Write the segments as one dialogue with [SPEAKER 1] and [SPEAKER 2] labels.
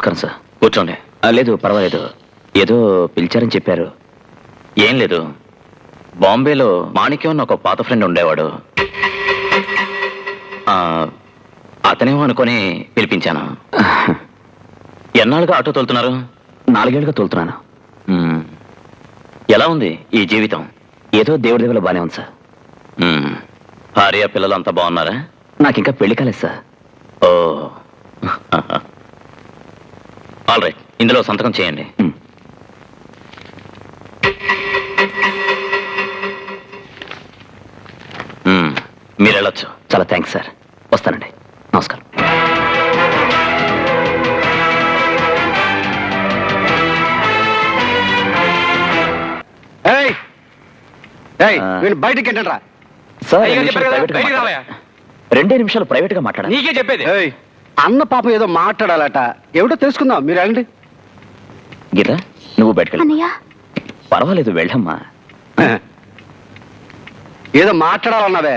[SPEAKER 1] నమస్కారం సార్. కూర్చోండి. లేదు పర్వాలేదు. ఏదో పిలిచారని చెప్పారు. ఏం లేదు. బాంబేలో మాణిక్యం అని ఒక పాత ఫ్రెండ్ ఉండేవాడు. అతనేమో అనుకొని పిలిపించాను. ఎన్నాళ్ళుగా ఆటో తోలుతున్నారు? నాలుగేళ్ళుగా తోలుతున్నాను. ఎలా ఉంది ఈ జీవితం? ఏదో దేవుడి దేవుల బానే ఉంది సార్. భార్య పిల్లలు అంతా బాగున్నారా? నాకు ఇంకా పెళ్ళి కాలేదు సార్. ఇందులో సంతకం చేయండి. మీరు వెళ్ళొచ్చు. చాలా థ్యాంక్స్ సార్. వస్తానండి. నమస్కారం.
[SPEAKER 2] బయటికి
[SPEAKER 1] రెండు నిమిషాలు ప్రైవేట్గా మాట్లాడాలి.
[SPEAKER 3] నీకే చెప్పేది.
[SPEAKER 2] అన్న పాపం ఏదో మాట్లాడాలట. ఏమిటో తెలుసుకుందాం. మీరు వెళ్ళండి.
[SPEAKER 1] గీత నువ్వు బయటకెళ్ళి
[SPEAKER 4] అన్నయ్య.
[SPEAKER 1] పర్వాలేదు వెళ్ళమ్మా.
[SPEAKER 2] ఏదో మాట్లాడాలన్నావే.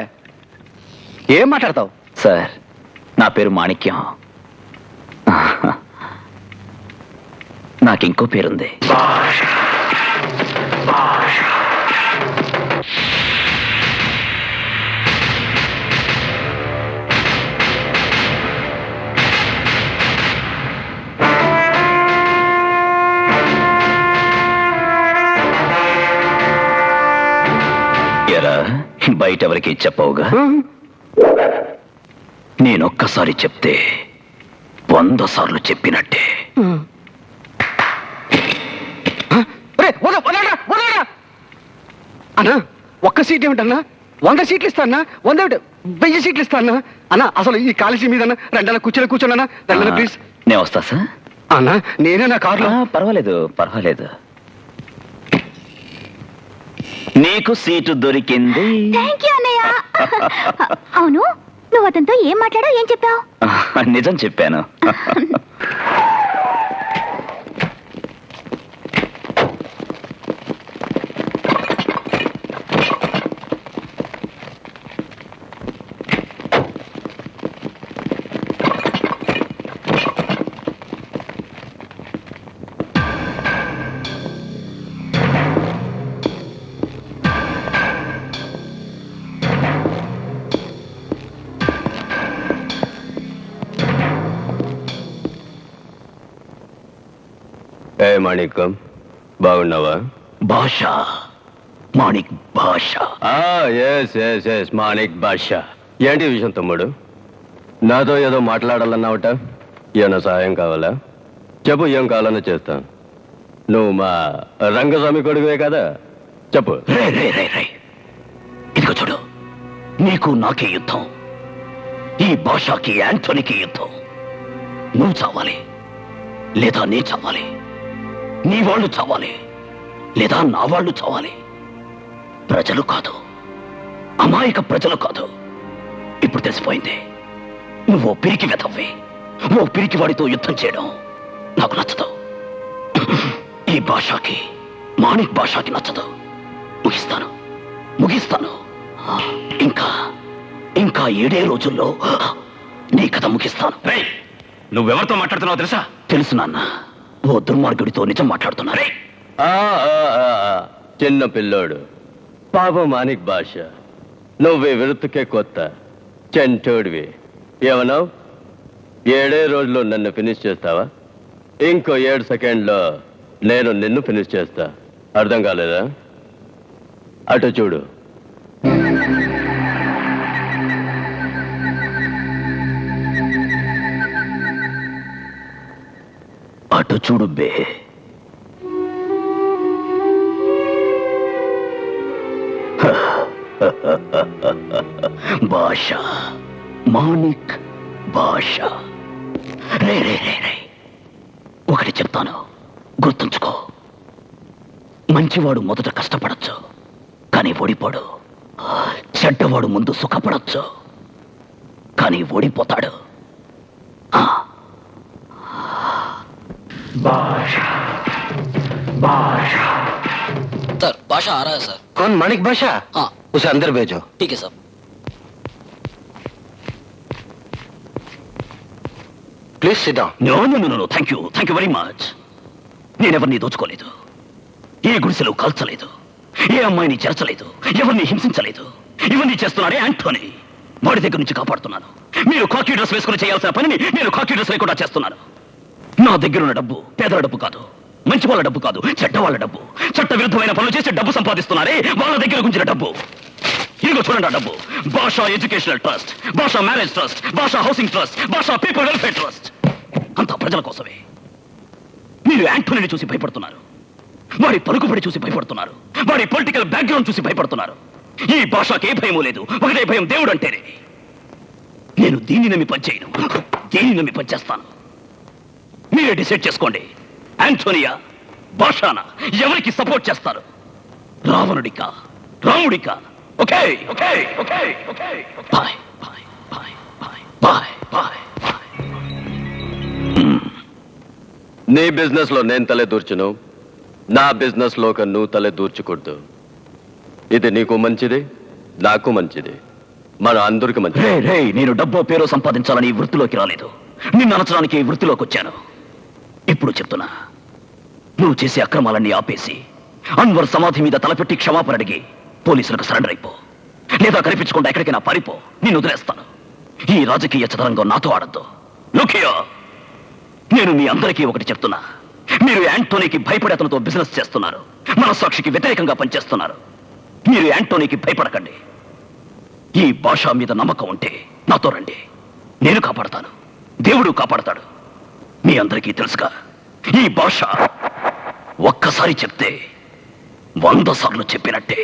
[SPEAKER 2] ఏం మాట్లాడతావు?
[SPEAKER 1] సార్ నా పేరు మాణిక్యం. నాకు ఇంకో పేరుంది. ఎరా బయట ఎవరికి చెప్పవుగా నేనొక్కసారి చెప్తే వంద సార్లు చెప్పినట్టే.
[SPEAKER 2] అన్నా ఒక్క సీట్ ఏమిటన్నా? వంద సీట్లు ఇస్తానా వంద వెయ్యి సీట్లు ఇస్తానా అన్నా అసలు ఈ కాలేజీ మీద రెండన్న కూర్చొని కూర్చోనన్నా? రెండన్న ప్లీజ్
[SPEAKER 1] నేను వస్తా సార్.
[SPEAKER 2] అన్నా నేనే నా కారులో
[SPEAKER 1] పర్వాలేదు పర్వాలేదు. నీకు సీటు దొరికింది.
[SPEAKER 4] థ్యాంక్ యూ అన్నయ్య. అవును నువ్వు అతనితో ఏం మాట్లాడావు ఏం చెప్పావు?
[SPEAKER 1] నిజం చెప్పాను.
[SPEAKER 5] ఏ మాణిక్యం బాగున్నావా?
[SPEAKER 1] Basha Manik Basha.
[SPEAKER 5] Yes yes yes Manik Basha ఏంటి విషయం తమ్ముడు? నాతో ఏదో మాట్లాడాలన్నావట? ఏమైనా సహాయం కావాలా? చెప్పు ఏం కావాలన్నా చేస్తాను నువ్వు మా రంగస్వామి కొడుకువే కదా? చెప్పు.
[SPEAKER 1] రే రే రే రే. ఇదిగో చూడు నీకు నాకే యుద్ధం. ఈ భాషకి యాంటోనీకి యుద్ధం. నువ్వు చావాలి లేదా నీ చావాలి. నీ వాళ్ళు చావాలి లేదా నా వాళ్ళు చావాలి? ప్రజలు కాదు. అమాయక ప్రజలు కాదు. ఇప్పుడు తెలిసిపోయింది. నువ్వు ఓ పిరికి వెతవ్వి ఓ పిరికి వాడితో యుద్ధం చేయడం నాకు నచ్చదు. ఈ భాషకి మాణిక్ భాషకి నచ్చదు. ముగిస్తాను. ముగిస్తాను. ఇంకా ఇంకా ఏడే రోజుల్లో నీ కథ ముగిస్తాను.
[SPEAKER 3] నువ్వెవరితో మాట్లాడుతున్నావు తెలుసా?
[SPEAKER 1] తెలుసు నాన్న. ఓ దుర్మార్గుడితో నిజం మాట్లాడుతున్నారే.
[SPEAKER 5] ఆ, ఆ, ఆ, చిన్న పిల్లోడు. పాప మానిక్ భాష. నువ్వే ఈ కొత్త. చెంటోడివి. ఏమన్నావు? ఏడే రోజుల్లో నన్ను ఫినిష్ చేస్తావా? ఇంకో ఏడు సెకండ్లో నేను నిన్ను ఫినిష్ చేస్తా. అర్థం కాలేదా? అటు చూడు.
[SPEAKER 1] అటు చూడు బే. భాష. మాణిక్ భాష. రే రే రే రే. ఒకటి చెప్తాను. గుర్తుంచుకో. మంచివాడు మొదట కష్టపడచ్చు. కానీ ఓడిపోడు. చెడ్డవాడు ముందు సుఖపడచ్చు. కానీ ఓడిపోతాడు.
[SPEAKER 6] सर बादशाह आ रहा है सर
[SPEAKER 2] कौन माणिक भाषा
[SPEAKER 6] हाँ
[SPEAKER 2] उसे अंदर भेजो
[SPEAKER 6] ठीक है सर
[SPEAKER 2] ప్లీజ్ సిద్ధం
[SPEAKER 1] no no no no thank you thank you very much నేనెవరిని దోచుకోలేదు ఏ గుడిసెలో కాల్చలేదు ఏ అమ్మాయిని చేర్చలేదు ఎవరిని హింసించలేదు ఇవన్నీ చేస్తున్నాడే యాంటోనీ వాడి దగ్గర నుంచి కాపాడుతున్నాను మీరు కాకి డ్రెస్ వేసుకుని చేయాల్సిన పనిని నేను కాకి డ్రెస్ లేకుండా చేస్తున్నాను నా దగ్గర ఉన్న డబ్బు పేదల డబ్బు కాదు మంచి వాళ్ళ డబ్బు కాదు చెడ్డ వాళ్ళ డబ్బు. చట్ట విరుద్ధమైన పనులు చేసి డబ్బు సంపాదిస్తున్నారే వాళ్ళ దగ్గర గుంచిన డబ్బు. ఇదిగో చూడండి ఆ డబ్బు. Basha educational trust Basha marriage trust Basha housing trust Basha people welfare trust. అంతా ప్రజల కోసమే. మీరు యాంటోనీని చూసి భయపడుతున్నారు. వాడి పలుకుబడి చూసి భయపడుతున్నారు. వాడి పొలిటికల్ బ్యాక్గ్రౌండ్ చూసి భయపడుతున్నారు. ఈ భాషకి ఏ భయమూ లేదు. ఒకటే భయం దేవుడు అంటేనే. నేను దీన్ని నమ్మి పనిచేయను. దీన్ని నమ్మి పనిచేస్తాను. మీరే డిసైడ్ చేసుకోండి. యాంటోనియా భాషానా ఎవరికి సపోర్ట్ చేస్తారు? రావణుడికా రాముడికా? Okay okay okay okay bye bye bye bye bye bye
[SPEAKER 5] నీ బిజినెస్లో నేను తలే దూర్చును. నా బిజినెస్లో ఒక నువ్వు తలే దూర్చకూడదు. ఇది నీకు మంచిది నాకు మంచిది. మన అందరికి మంచిది.
[SPEAKER 1] రే నేను డబ్బో పేరు సంపాదించాలని ఈ వృత్తిలోకి రాలేదు. నిన్ను అనచడానికి ఈ వృత్తిలోకి వచ్చాను ఇప్పుడు చెప్తున్నా? నువ్వు చేసే అక్రమాలన్నీ ఆపేసి అన్వర్ సమాధి మీద తలపెట్టి క్షమాపణ అడిగి పోలీసులకు సరెండర్ అయిపో. లేదా కనిపించకుండా ఎక్కడికైనా పారిపో. నిన్ను వదిలేస్తాను. ఈ రాజకీయ చదరంగం నాతో ఆడద్దు. లుకియో! నేను మీ అందరికీ ఒకటి చెప్తున్నా. మీరు యాంటోనీకి భయపడే అతనితో బిజినెస్ చేస్తున్నారు. మనస్సాక్షికి వ్యతిరేకంగా పనిచేస్తున్నారు. మీరు యాంటోనీకి భయపడకండి. ఈ భాష మీద నమ్మకం ఉంటే నాతో రండి. నేను కాపాడతాను. దేవుడు కాపాడతాడు. మీ అందరికీ తెలుసుగా. ఈ భాష ఒక్కసారి చెప్తే వంద సార్లు చెప్పినట్టే.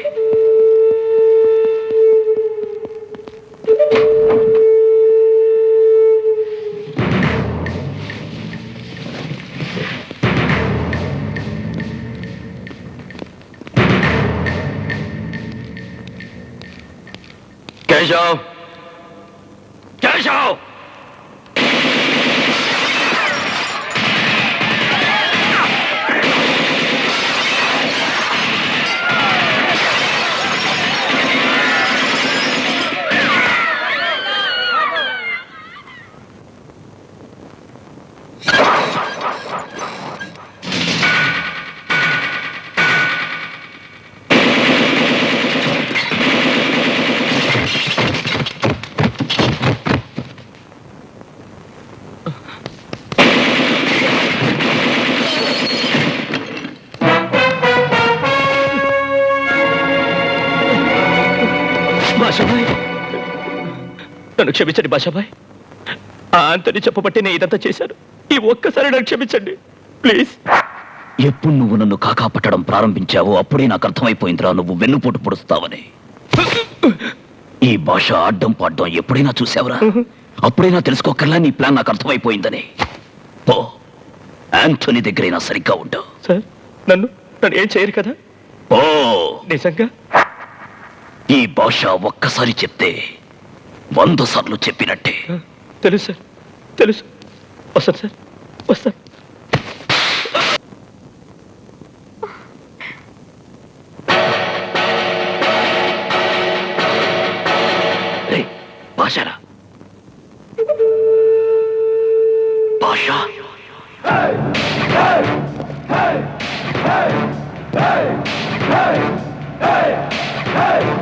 [SPEAKER 5] కేశవ్!
[SPEAKER 1] కేశవ్!
[SPEAKER 3] నన్ను క్షమించండి భాషాబాయ్ ఆ అంతని చెప్పబట్టి నేను ఇదంతా చేశాను. ఈ ఒక్కసారి నన్ను క్షమించండి. ప్లీజ్.
[SPEAKER 1] ఎప్పుడు నువ్వు నన్ను కాకా పట్టడం ప్రారంభించావో అప్పుడే నాకు అర్థమైపోయిందిరా నువ్వు వెన్నుపోటు పొడుస్తావని. ఈ భాష అడ్డం పాడ్డం ఎప్పుడైనా చూసావురా? అప్పుడైనా తెలుసుకోకర్లా నీ ప్లాన్ నాకు అర్థమైపోయిందని. పో. యాంథోనీ దగ్గరైనా సరిగ్గా ఉంటావు
[SPEAKER 3] సార్ నన్ను నన్ను ఏం చేయరు కదా?
[SPEAKER 1] ఓ
[SPEAKER 3] నిజంగా?
[SPEAKER 1] ఈ భాష ఒక్కసారి చెప్తే వంద సార్లు చెప్పినట్టే.
[SPEAKER 3] తెలుసు సార్. తెలుసు. వస్తాను సార్. వస్తాను.
[SPEAKER 1] భాషరా భాష
[SPEAKER 5] Hey!